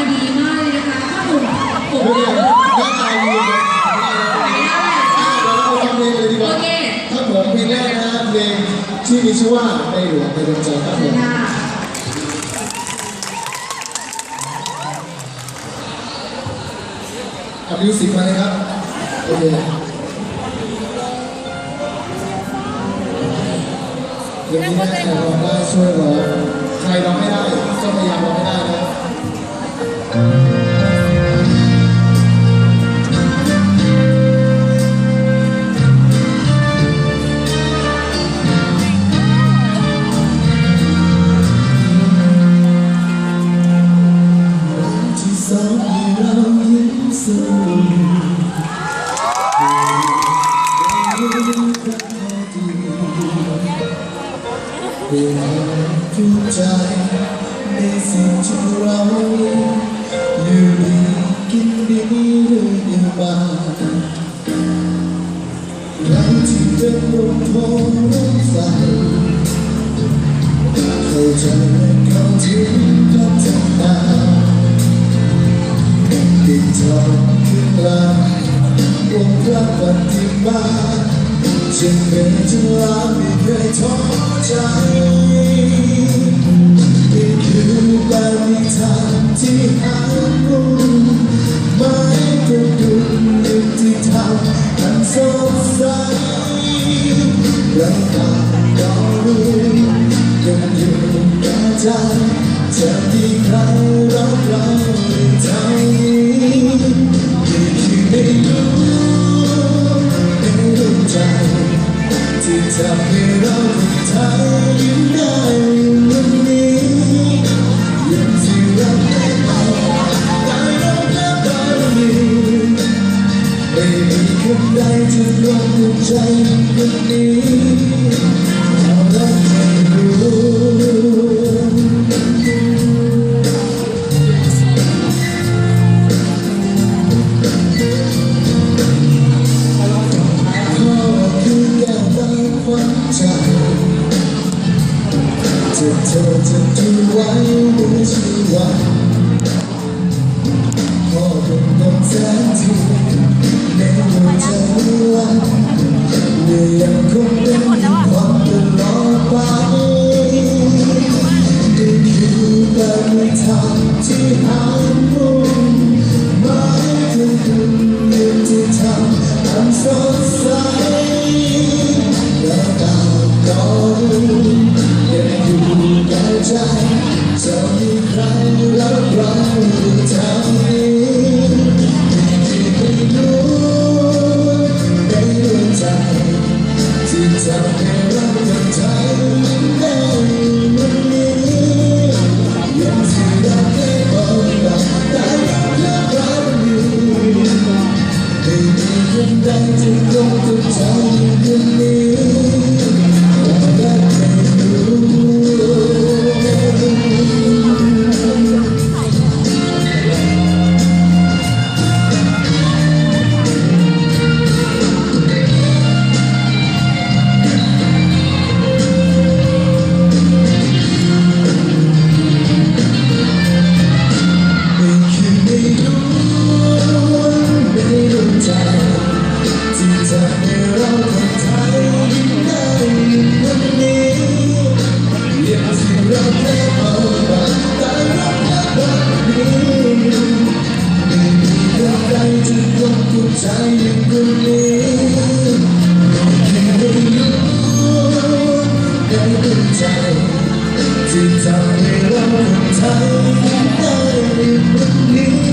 าดีมากเลยนะคะถ้าห่มผมเดี๋ยหน้าตาดีเลยเดี๋ยวเราฟังเพลงเลยดีกโอเคถ้าผมเพลงแรกนะที่มีชื่อว่าในหลวงในดวงใจครับผมค่ะอับมิวสิกมาเลยครับ โอเคเดี๋ยวนี้นะใครร้องได้ช่วยร้องใครร้องไม่ได้ก็พยายามร้องให้ได้นะ ให้เรายิ้มสู้เป็นภูมิใจในสิ่งที่เรา ใสเข้าใจเข้าถึงพัฒนาติดทองขึ้นลาวงพระปฏิมาจึงเป็นจึงลาไม่เคยท้อใจ จากที่ครั้งเราเท่านี้นี่คือในรู้ในดวงใจที่ทำให้เราคนไทยยิ้มได้ จะเธอจะดูไว้ในชีวิตพอเป็นดวงแสงที่ในดวงใจวันเมื่อยังคงเป็นความตลอดไปนี่คือปณิธานที่หามุ่งหมายถึงคุณยุติธรรมอันสดใส ใจอย่างคนนี้แค่ได้รู้ในดวงใจที่ทำให้เราคนไทยยิ้มได้วันนี้